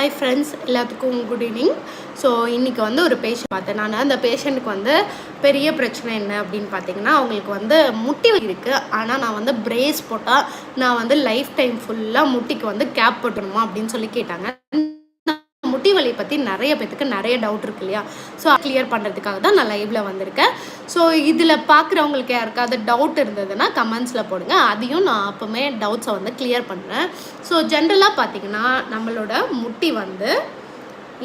Hi friends எல்லாத்துக்கும் good evening so இன்றைக்கி வந்து ஒரு பேஷண்ட் பார்த்தேன். நான் அந்த பேஷண்ட்டுக்கு வந்து பெரிய பிரச்சனை என்ன அப்படின்னு பார்த்தீங்கன்னா அவங்களுக்கு வந்து முட்டி இருக்குது ஆனால் நான் வந்து பிரேஸ் போட்டால் நான் வந்து லைஃப் டைம் ஃபுல்லாக முட்டிக்கு வந்து கேப் போட்டணுமா அப்படின்னு சொல்லி கேட்டாங்க. முட்டி பற்றி நிறைய பேத்துக்கு நிறைய டவுட் இருக்கு இல்லையா? ஸோ கிளியர் பண்ணுறதுக்காக தான் நான் லைவில் வந்திருக்கேன். ஸோ இதில் பார்க்குறவங்களுக்கு யாருக்காவது டவுட் இருந்ததுன்னா கமெண்ட்ஸில் போடுங்க. அதையும் நான் அப்போவுமே டவுட்ஸை வந்து கிளியர் பண்ணுறேன் ஸோ ஜென்ரலாக பார்த்தீங்கன்னா நம்மளோட முட்டி வந்து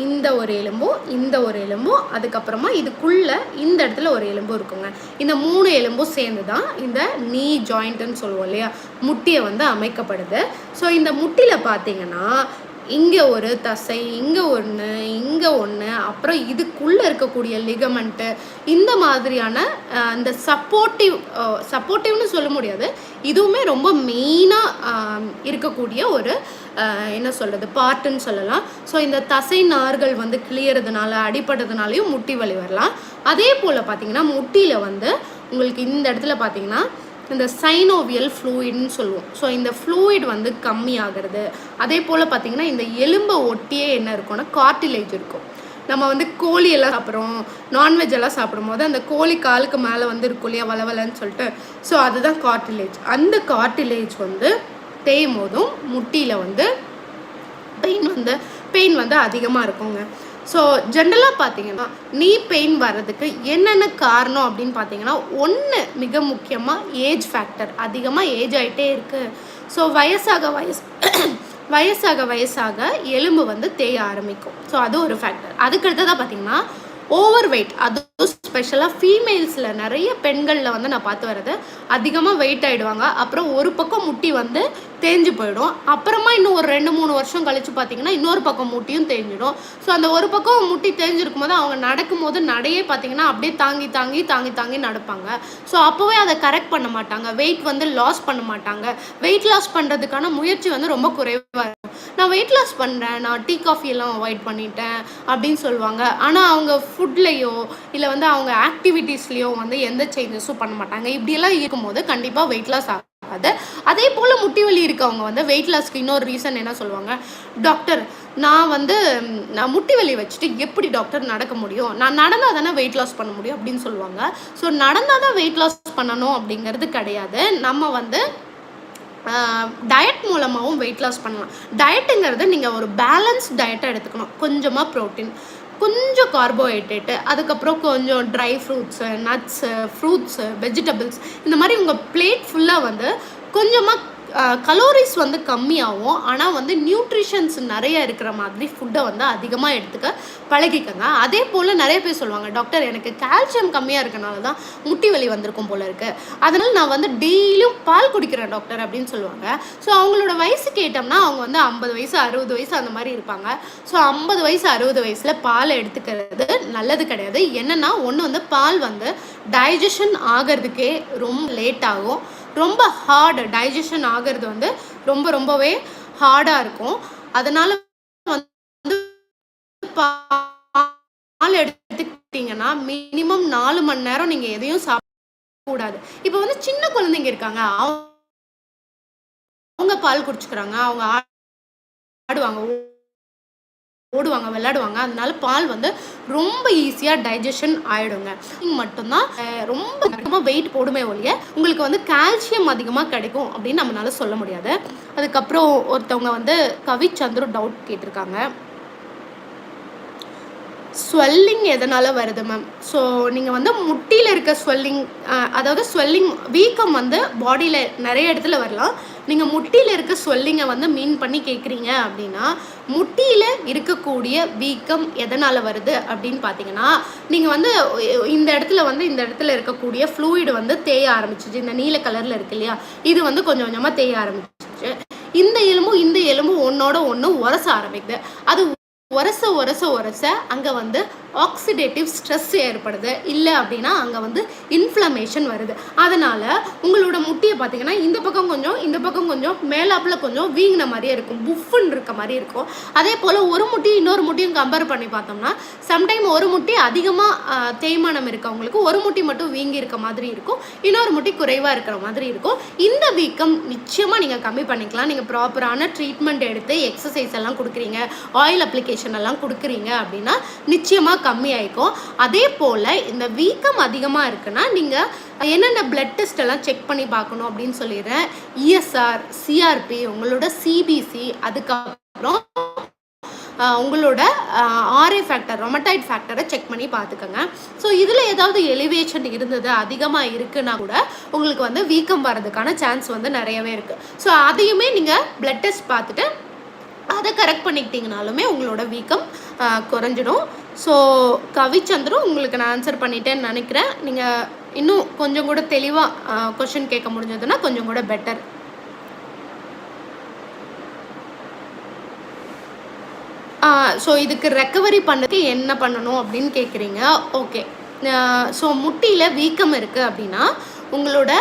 இந்த ஒரு எலும்பும் இந்த ஒரு எலும்பும் அதுக்கப்புறமா இதுக்குள்ளே இந்த இடத்துல ஒரு எலும்பு இருக்குங்க. இந்த மூணு எலும்பும் சேர்ந்து தான் இந்த நீ ஜாயிண்ட்டுன்னு சொல்லுவோம் இல்லையா? முட்டியை வந்து அமைக்கப்படுது. ஸோ இந்த முட்டியில் பார்த்தீங்கன்னா இங்கே ஒரு தசை இங்கே ஒன்று இங்கே ஒன்று அப்புறம் இதுக்குள்ளே இருக்கக்கூடிய லிகமெண்ட்டு இந்த மாதிரியான அந்த இந்த சப்போர்ட்டிவ் சப்போர்ட்டிவ்னு சொல்ல முடியாது. இதுவுமே ரொம்ப மெயினாக இருக்கக்கூடிய ஒரு என்ன சொல்கிறது பார்ட்டுன்னு சொல்லலாம். ஸோ இந்த தசை நார்கள் வந்து கிளியறதுனால அடிப்படுறதுனாலையும் முட்டி வலி வரலாம். அதே போல் பார்த்தீங்கன்னா முட்டியில் வந்து உங்களுக்கு இந்த இடத்துல பார்த்தீங்கன்னா இந்த சைனோவியல் ஃப்ளூயிட்னு சொல்லுவோம். ஸோ இந்த ஃப்ளூயிட் வந்து கம்மியாகிறது. அதே போல் பார்த்தீங்கன்னா இந்த எலும்பை ஒட்டியே என்ன இருக்கும்னா கார்டிலேஜ் இருக்கும். நம்ம வந்து கோழி எல்லாம் சாப்பிட்றோம். நான்வெஜ் எல்லாம் சாப்பிடும்போது அந்த கோழி காலுக்கு மேலே வந்து இருக்கும் இல்லையா வளவலன்னு சொல்லிட்டு. ஸோ அதுதான் கார்டிலேஜ் அந்த கார்டிலேஜ் வந்து தேயும் போதும் முட்டியில் வந்து பெயின் வந்து பெயின் வந்து அதிகமாக இருக்குங்க. ஸோ ஜென்ரலாக பார்த்தீங்கன்னா நீ பெயின் வர்றதுக்கு என்னென்ன காரணம் அப்படின்னு பார்த்தீங்கன்னா ஒன்று மிக முக்கியமாக ஏஜ் ஃபேக்டர் அதிகமாக ஏஜ் ஆகிட்டே இருக்குது ஸோ வயசாக வயசு வயசாக வயசாக எலும்பு வந்து தேய ஆரம்பிக்கும். ஸோ அது ஒரு ஃபேக்டர் அதுக்கு அடுத்ததாக பார்த்தீங்கன்னா ஓவர் வெயிட் அதுவும் ஸ்பெஷலாக ஃபீமேல்ஸில் நிறைய பெண்களில் வந்து நான் பார்த்து வர்றது. அதிகமாக வெயிட் ஆகிடுவாங்க அப்புறம் ஒரு பக்கம் முட்டி வந்து தேஞ்சு போயிடும். அப்புறமா இன்னும் ஒரு ரெண்டு மூணு வருஷம் கழித்து பார்த்தீங்கன்னா இன்னொரு பக்கம் முட்டியும் தேஞ்சிடும். ஸோ அந்த ஒரு பக்கம் முட்டி தேஞ்சிருக்கும் போது அவங்க நடக்கும் போது நடையே பார்த்தீங்கன்னா அப்படியே தாங்கி தாங்கி தாங்கி தாங்கி நடப்பாங்க. ஸோ அப்போவே அதை கரெக்ட் பண்ண மாட்டாங்க. வெயிட் வந்து லாஸ் பண்ண மாட்டாங்க. வெயிட் லாஸ் பண்ணுறதுக்கான முயற்சி வந்து ரொம்ப குறைவாக இருக்கும் நான் வெயிட் லாஸ் பண்ணுறேன் நான் டீ காஃபி எல்லாம் அவாய்ட் பண்ணிட்டேன் அப்படின்னு சொல்லுவாங்க. ஆனால் அவங்க ஃபுட்லேயோ இல்லை வந்து அவங்க ஆக்டிவிட்டீஸ்லேயோ வந்து எந்த சேஞ்சஸும் பண்ண மாட்டாங்க. இப்படியெல்லாம் இருக்கும்போது கண்டிப்பாக வெயிட் லாஸ் ஆகாது. அதே போல் முட்டி வலி இருக்கவங்க வந்து வெயிட் லாஸ்க்கு இன்னொரு ரீசன் என்ன சொல்லுவாங்க? டாக்டர் நான் வந்து நான் முட்டி வலி வச்சுட்டு எப்படி டாக்டர் நடக்க முடியும்? நான் நடந்தால் தானே வெயிட் லாஸ் பண்ண முடியும் அப்படின்னு சொல்லுவாங்க. ஸோ நடந்தால் தான் வெயிட் லாஸ் பண்ணணும் அப்படிங்கிறது கிடையாது. நம்ம வந்து டயட் மூலமாகவும் வெயிட் லாஸ் பண்ணலாம். டயட்டுங்கிறது நீங்கள் ஒரு பேலன்ஸ் டயட்டை எடுத்துக்கணும். கொஞ்சமாக ப்ரோட்டீன் கொஞ்சம் கார்போஹைட்ரேட்டு அதுக்கப்புறம் கொஞ்சம் dry fruits nuts fruits vegetables இந்த மாதிரி உங்கள் பிளேட் ஃபுல்லாக வந்து கொஞ்சமாக கலோரிஸ் வந்து கம்மியாகும் ஆனால் வந்து நியூட்ரிஷன்ஸ் நிறைய இருக்கிற மாதிரி ஃபுட்டை வந்து அதிகமாக எடுத்துக்க பழகிக்கங்க. அதே போல் நிறைய பேர் சொல்லுவாங்க டாக்டர் எனக்கு கால்சியம் கம்மியாக இருக்கனால தான் முட்டி வலி வந்திருக்கும் போல இருக்கு. அதனால் நான் வந்து டெய்லியும் பால் குடிக்கிறேன் டாக்டர் அப்படின்னு சொல்லுவாங்க. ஸோ அவங்களோட வயசு கேட்டோம்னா அவங்க வந்து ஐம்பது வயசு அறுபது வயசு அந்த மாதிரி இருப்பாங்க. ஸோ ஐம்பது வயசு அறுபது வயசில் பால் எடுத்துக்கிறது நல்லது கிடையாது. என்னென்னா ஒன்று வந்து பால் வந்து டைஜஷன் ஆகிறதுக்கே ரொம்ப லேட் ஆகும். ரொம்ப ஹார்டு டைஜஷன் ஆகிறது வந்து ரொம்ப ரொம்பவே ஹார்டாக இருக்கும். அதனால் வந்து பால் எடுத்துக்கிட்டிங்கன்னா மினிமம் நாலு மணி நேரம் நீங்கள் எதையும் சாப்பிடக்கூடாது இப்போ வந்து சின்ன குழந்தைங்க இருக்காங்க. அவங்க அவங்க பால் குடிச்சுக்கிறாங்க. அவங்க ஆடுவாங்க. ஓடுவாங்க விளையாடுவாங்க. அதனால பால் வந்து ரொம்ப ஈஸியாக டைஜஷன் ஆயிடுங்க. மட்டும்தான் ரொம்ப அதிகமாக வெயிட் போடுமே ஒழிய உங்களுக்கு வந்து கால்சியம் அதிகமாக கிடைக்கும் அப்படின்னு நம்மளால சொல்ல முடியாது. அதுக்கப்புறம் ஒருத்தவங்க வந்து கவிச்சந்திரு டவுட் கேட்டிருக்காங்க. ஸ்வெல்லிங் எதனால் வருது மேம் ஸோ நீங்கள் வந்து முட்டியில் இருக்க ஸ்வெல்லிங் அதாவது ஸ்வெல்லிங் வீக்கம் வந்து பாடியில் நிறைய இடத்துல வரலாம். நீங்கள் முட்டியில் இருக்க சொல்லிங்க வந்து மீன் பண்ணி கேட்குறீங்க அப்படின்னா முட்டியில் இருக்கக்கூடிய வீக்கம் எதனால் வருது அப்படின்னு பார்த்தீங்கன்னா நீங்கள் வந்து இந்த இடத்துல வந்து இந்த இடத்துல இருக்கக்கூடிய ஃப்ளூயிடு வந்து தேய ஆரம்பிச்சிச்சு. இந்த நீல கலரில் இருக்கு இல்லையா? இது வந்து கொஞ்சம் கொஞ்சமாக தேய ஆரம்பிச்சிச்சு. இந்த எலும்பும் இந்த எலும்பும் ஒன்றோட ஒன்று உரச ஆரம்பிக்குது. அது உரச உரச உரச அங்கே வந்து ஆக்சிடேட்டிவ் ஸ்ட்ரெஸ் ஏற்படுது. இல்லை அப்படின்னா அங்கே வந்து இன்ஃப்ளமேஷன் வருது. அதனால் உங்களோட முட்டியை பார்த்தீங்கன்னா இந்த பக்கம் கொஞ்சம் இந்த பக்கம் கொஞ்சம் மேலாப்பில் கொஞ்சம் வீங்கின மாதிரியே இருக்கும். புஃப்னு இருக்க மாதிரி இருக்கும். அதே போல் ஒரு முட்டி இன்னொரு முட்டியும் கம்பேர் பண்ணி பார்த்தோம்னா சம்டைம் ஒரு முட்டி அதிகமாக தேய்மானம் இருக்கவங்களுக்கு ஒரு முட்டி மட்டும் வீங்கி இருக்க மாதிரி இருக்கும். இன்னொரு முட்டி குறைவாக இருக்கிற மாதிரி இருக்கும். இந்த வீக்கம் நிச்சயமாக நீங்கள் கம்மி பண்ணிக்கலாம். நீங்கள் ப்ராப்பரான ட்ரீட்மெண்ட் எடுத்து எக்ஸசைஸ் எல்லாம் கொடுக்குறீங்க. ஆயில் அப்ளிகேஷன் எல்லாம் கொடுக்குறீங்க அப்படின்னா நிச்சயமாக கம்மியாயிருக்கும். அதே போல் இந்த வீக்கம் அதிகமாக இருக்குன்னா நீங்கள் என்னென்ன பிளட் டெஸ்ட் எல்லாம் செக் பண்ணி பார்க்கணும் அப்படின்னு சொல்லிடுறேன். இஎஸ்ஆர் சிஆர்பி உங்களோட சிபிசி அதுக்கப்புறம் உங்களோட ஆர்ஏ ஃபேக்டர் ரொமட்டாய்ட் ஃபேக்டரை செக் பண்ணி பார்த்துக்கோங்க. ஸோ இதில் ஏதாவது எலிவேஷன் இருந்தது அதிகமாக இருக்குன்னா கூட உங்களுக்கு வந்து வீக்கம் வர்றதுக்கான சான்ஸ் வந்து நிறையவே இருக்குது ஸோ அதையுமே நீங்கள் பிளட் டெஸ்ட் பார்த்துட்டு அதை கரெக்ட் பண்ணிக்கிட்டீங்கனாலுமே உங்களோட வீக்கம் குறைஞ்சிடும். ஸோ கவிச்சந்திரும் உங்களுக்கு நான் ஆன்சர் பண்ணிட்டேன்னு நினைக்கிறேன். நீங்கள் இன்னும் கொஞ்சம் கூட தெளிவாக கொஷின் கேட்க முடிஞ்சதுன்னா கொஞ்சம் கூட பெட்டர் ஸோ இதுக்கு ரெக்கவரி பண்ணதுக்கு என்ன பண்ணணும் அப்படின்னு கேட்குறீங்க ஓகே ஸோ முட்டியில் வீக்கம் இருக்குது அப்படின்னா உங்களோட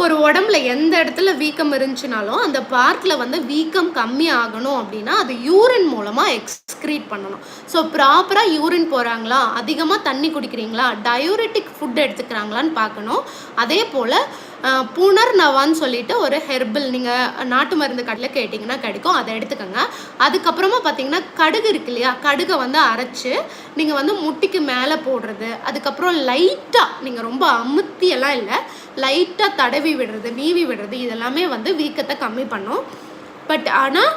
ஒரு உடம்புல எந்த இடத்துல வீக்கம் இருந்துச்சுனாலும் அந்த பார்க்கில் வந்து வீக்கம் கம்மி ஆகணும் அப்படின்னா அது யூரின் மூலமாக எக்ஸ்க்ரீட் பண்ணணும். ஸோ ப்ராப்பராக யூரின் போகிறாங்களா அதிகமாக தண்ணி குடிக்கிறீங்களா? டயூரிட்டிக் ஃபுட் எடுத்துக்கிறாங்களான்னு பார்க்கணும். அதே போல் புனர் நவான்னு சொல்லிட்டு ஒரு ஹெர்பல் நீங்கள் நாட்டு மருந்து கடையில் கேட்டிங்கன்னா கிடைக்கும். அதை எடுத்துக்கோங்க. அதுக்கப்புறமா பார்த்தீங்கன்னா கடுகு இருக்கு இல்லையா? கடுகை வந்து அரைச்சி நீங்கள் வந்து முட்டிக்கு மேலே போடுறது. அதுக்கப்புறம் லைட்டாக நீங்கள் ரொம்ப அமுத்தியெல்லாம் இல்லை. லைட்டாக தடவி விடுறது நீவி விடுறது இதெல்லாமே வந்து வீக்கத்தை கம்மி பண்ணும். பட் ஆனால்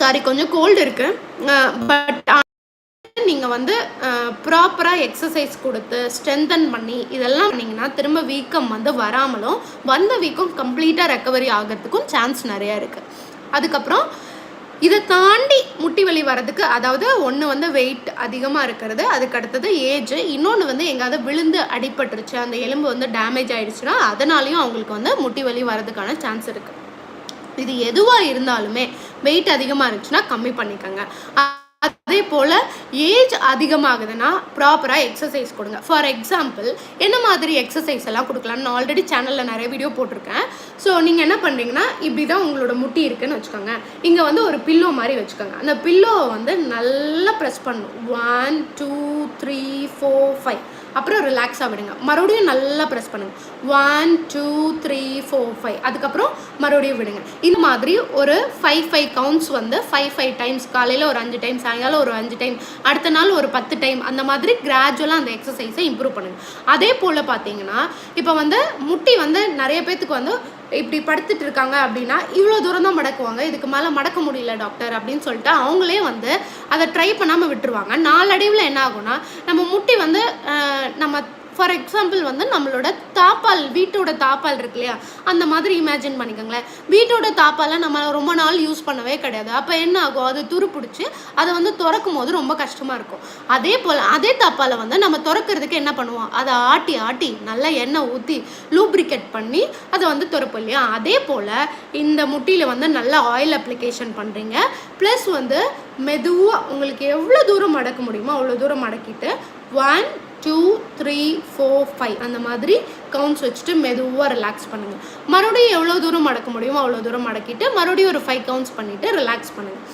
சாரி கொஞ்சம் கோல்டு இருக்குது பட் நீங்கள் வந்து ப்ராப்பராக எக்ஸசைஸ் கொடுத்து ஸ்ட்ரென்தன் பண்ணி இதெல்லாம் பண்ணிங்கன்னா திரும்ப வீக்கம் வந்து வராமலும் வந்த வீக்கம் கம்ப்ளீட்டாக ரெக்கவரி ஆகிறதுக்கும் சான்ஸ் நிறையா இருக்குது அதுக்கப்புறம் இதை தாண்டி முட்டி வலி வர்றதுக்கு அதாவது ஒன்று வந்து வெயிட் அதிகமாக இருக்கிறது அதுக்கு அடுத்தது ஏஜ் இன்னொன்று வந்து எங்காவது விழுந்து அடிபட்டுருச்சு அந்த எலும்பு வந்து டேமேஜ் ஆயிடுச்சுன்னா அதனாலையும் அவங்களுக்கு வந்து முட்டி வலி வர்றதுக்கான சான்ஸ் இருக்குது இது எதுவாக இருந்தாலுமே வெயிட் அதிகமாக இருந்துச்சுன்னா கம்மி பண்ணிக்கோங்க. அதே போல் ஏஜ் அதிகமாகுதுன்னா ப்ராப்பராக எக்ஸசைஸ் கொடுங்க. ஃபார் எக்ஸாம்பிள் என்ன மாதிரி எக்ஸசைஸ் எல்லாம் கொடுக்கலாம்? நான் ஆல்ரெடி சேனலில் நிறைய வீடியோ போட்டிருக்கேன். ஸோ நீங்கள் என்ன பண்ணுறீங்கன்னா இப்படி தான் உங்களோட முட்டி இருக்குன்னு வச்சுக்கோங்க. இங்கே வந்து ஒரு பில்லோ மாதிரி வச்சுக்கோங்க. அந்த பில்லோவை வந்து நல்லா ப்ரெஸ் பண்ணணும். One two three four five அப்புறம் ரிலாக்ஸாக விடுங்க. மறுபடியும் நல்லா ப்ரெஸ் பண்ணுங்க. One two three four five அதுக்கப்புறம் மறுபடியும் விடுங்க. இந்த மாதிரி ஒரு ஃபைவ் ஃபைவ் கவுண்ட்ஸ் வந்து ஃபைவ் ஃபைவ் டைம்ஸ் காலையில் ஒரு அஞ்சு டைம் சாயங்காலம் ஒரு அஞ்சு டைம் அடுத்த நாள் ஒரு பத்து டைம் அந்த மாதிரி கிராஜுவலாக அந்த எக்ஸசைஸை இம்ப்ரூவ் பண்ணுங்கள் அதே போல் பார்த்தீங்கன்னா இப்போ வந்து முட்டி வந்து நிறைய பேர்த்துக்கு வந்து இப்படி படுத்துட்டு இருக்காங்க அப்படின்னா இவ்வளோ தூரம் தான் மடக்குவாங்க. இதுக்கு மேலே மடக்க முடியல டாக்டர் அப்படின்னு சொல்லிட்டு அவங்களே வந்து அதை ட்ரை பண்ணாமல் விட்டுருவாங்க. நாளடைவில் என்ன ஆகும்னா நம்ம முட்டி வந்து நம்ம ஃபார் எக்ஸாம்பிள் வந்து நம்மளோட தாப்பால் வீட்டோட தாப்பால் இருக்கு இல்லையா? அந்த மாதிரி இமேஜின் பண்ணிக்கோங்களேன். வீட்டோட தாப்பாலை நம்ம ரொம்ப நாள் யூஸ் பண்ணவே கிடையாது. அப்போ என்ன ஆகும்? அது துரு பிடிச்சி அதை வந்து திறக்கும் போது ரொம்ப கஷ்டமாக இருக்கும். அதே போல் அதே தாப்பாலை வந்து நம்ம திறக்கிறதுக்கு என்ன பண்ணுவோம்? அதை ஆட்டி ஆட்டி நல்லா எண்ணெய் ஊற்றி லூப்ரிகேட் பண்ணி அதை வந்து திறப்போம் இல்லையா? அதே போல் இந்த முட்டியில் வந்து நல்லா ஆயில் அப்ளிகேஷன் பண்ணுறீங்க ப்ளஸ் வந்து மெதுவாக உங்களுக்கு எவ்வளோ தூரம் மடக்க முடியுமோ அவ்வளோ தூரம் மடக்கிட்டு one two three four five அந்த மாதிரி கவுண்ட்ஸ் வச்சுட்டு மெதுவாக ரிலாக்ஸ் பண்ணுங்கள் மறுபடியும் எவ்வளோ தூரம் மடக்க முடியுமோ அவ்வளோ தூரம் மடக்கிட்டு மறுபடியும் ஒரு ஃபைவ் கவுண்ட்ஸ் பண்ணிவிட்டு ரிலாக்ஸ் பண்ணுங்கள்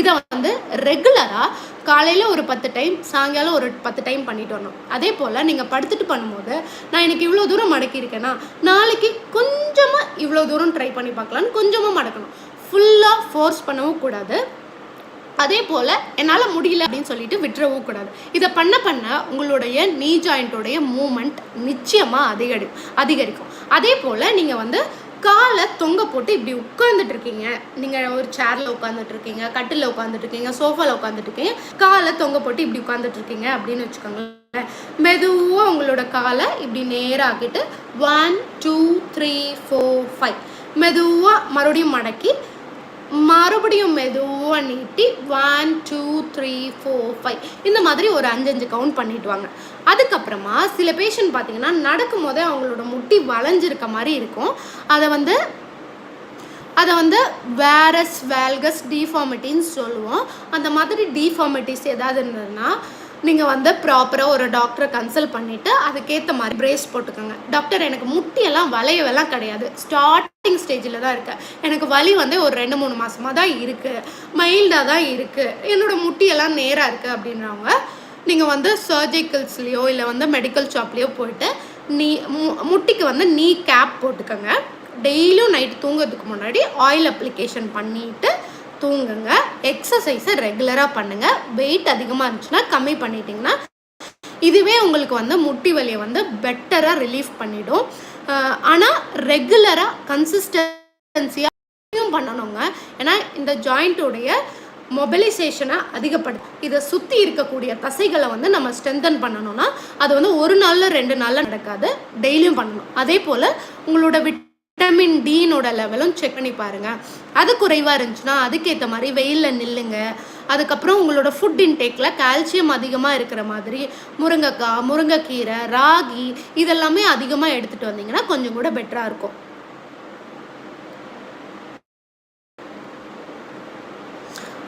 இதை வந்து ரெகுலராக காலையில் ஒரு பத்து டைம் சாயங்காலம் ஒரு பத்து டைம் பண்ணிட்டு வரணும். அதே போல் நீங்கள் படுத்துட்டு பண்ணும்போது நான் எனக்கு இவ்வளோ தூரம் மடக்கியிருக்கேன்னா நாளைக்கு கொஞ்சமாக இவ்வளோ தூரம் ட்ரை பண்ணி பார்க்கலான்னு கொஞ்சமாக மடக்கணும். ஃபுல்லாக ஃபோர்ஸ் பண்ணவும் கூடாது. அதே போல் என்னால் முடியல அப்படின்னு சொல்லிட்டு விட்டுறவும் கூடாது. இதை பண்ண பண்ண உங்களுடைய நீ ஜாயிண்ட்டோடைய மூமெண்ட் நிச்சயமாக அதிகரி அதிகரிக்கும். அதே போல் நீங்கள் வந்து காலை தொங்க போட்டு இப்படி உட்காந்துட்டு இருக்கீங்க. நீங்கள் ஒரு சேரில் உட்காந்துட்டு இருக்கீங்க கட்டில் உட்காந்துட்டு இருக்கீங்க சோஃபாவில் உட்காந்துட்டு இருக்கீங்க காலை தொங்க போட்டு இப்படி உட்காந்துட்டு இருக்கீங்க அப்படின்னு வச்சுக்கோங்களேன். மெதுவாக உங்களோட காலை இப்படி நேராக்கிட்டு one two three four five மெதுவாக மறுபடியும் மடக்கி மறுபடியும் மெதுவாக நீட்டி one two three four five இந்த மாதிரி ஒரு அஞ்சஞ்சு கவுண்ட் பண்ணிட்டு வாங்க. அதுக்கப்புறமா சில பேஷண்ட் பார்த்தீங்கன்னா நடக்கும் போதே அவங்களோட முட்டி வளைஞ்சிருக்க மாதிரி இருக்கும். அதை வந்து அதை வந்து வேரஸ் வேல்கஸ் டிஃபார்மிட்டின்னு சொல்லுவோம். அந்த மாதிரி டிஃபார்மிட்டிஸ் ஏதாவது இருந்ததுன்னா நீங்கள் வந்து ப்ராப்பராக ஒரு டாக்டரை கன்சல்ட் பண்ணிவிட்டு அதுக்கேற்ற மாதிரி பிரேஸ் போட்டுக்கோங்க. டாக்டர் எனக்கு முட்டியெல்லாம் வளையவெல்லாம் கிடையாது. ஸ்டார்டிங் ஸ்டேஜில் தான் இருக்கேன். எனக்கு வலி வந்து ஒரு ரெண்டு மூணு மாதமாக தான் இருக்குது மைல்டாக தான் இருக்குது என்னோடய முட்டியெல்லாம் நேராக இருக்குது அப்படின்றவங்க நீங்கள் வந்து சர்ஜிக்கல்ஸ்லேயோ இல்லை வந்து மெடிக்கல் ஷாப்லேயோ போயிட்டு நீ மு- முட்டிக்கு வந்து நீ கேப் போட்டுக்கோங்க. டெய்லியும் நைட் தூங்குறதுக்கு முன்னாடி ஆயில் அப்ளிகேஷன் பண்ணிவிட்டு தூங்குங்க. எக்ஸசைஸை ரெகுலராக பண்ணுங்கள் வெயிட் அதிகமாக இருந்துச்சுன்னா கம்மி பண்ணிட்டீங்கன்னா இதுவே உங்களுக்கு வந்து முட்டி வலியை வந்து பெட்டராக ரிலீஃப் பண்ணிடும். ஆனால் ரெகுலராக கன்சிஸ்டன்சியாக பண்ணணுங்க. ஏன்னா இந்த ஜாயிண்ட்டுடைய மொபைலைசேஷனை அதிகப்படுத்தும் இதை சுற்றி இருக்கக்கூடிய தசைகளை வந்து நம்ம ஸ்ட்ரென்தன் பண்ணணும்னா அது வந்து ஒரு நாளில் ரெண்டு நாளில் நடக்காது. டெய்லியும் பண்ணணும். அதே போல் உங்களோட விட் விட்டமின் டீனோட லெவலும் செக் பண்ணி பாருங்கள் அது குறைவாக இருந்துச்சுன்னா அதுக்கேற்ற மாதிரி வெயிலில் நில்லுங்க. அதுக்கப்புறம் உங்களோட ஃபுட் இன்டேக்கில் கால்சியம் அதிகமாக இருக்கிற மாதிரி முருங்கைக்காய் முருங்கைக்கீரை ராகி இதெல்லாமே அதிகமாக எடுத்துகிட்டு வந்தீங்கன்னா கொஞ்சம் கூட பெட்டராக இருக்கும்.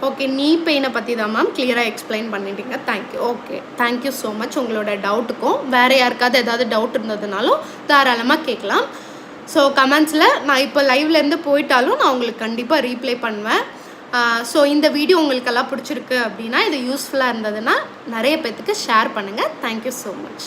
ஓகே நீ பெயினை பற்றி தான் மேம் கிளியராக எக்ஸ்பிளைன் பண்ணிட்டீங்க. Thank you okay thank you so much உங்களோட டவுட்டுக்கும் வேறு யாருக்காவது ஏதாவது டவுட் இருந்ததுனாலும் தாராளமாக கேட்கலாம். ஸோ கமெண்ட்ஸில் நான் இப்போ லைவ்லேருந்து போயிட்டாலும் நான் உங்களுக்கு கண்டிப்பாக ரீப்ளை பண்ணுவேன். ஸோ இந்த வீடியோ உங்களுக்கெல்லாம் பிடிச்சிருக்கு அப்படின்னா இது யூஸ்ஃபுல்லாக இருந்ததுன்னா நிறைய பேர்த்துக்கு ஷேர் பண்ணுங்கள் தேங்க்யூ ஸோ மச்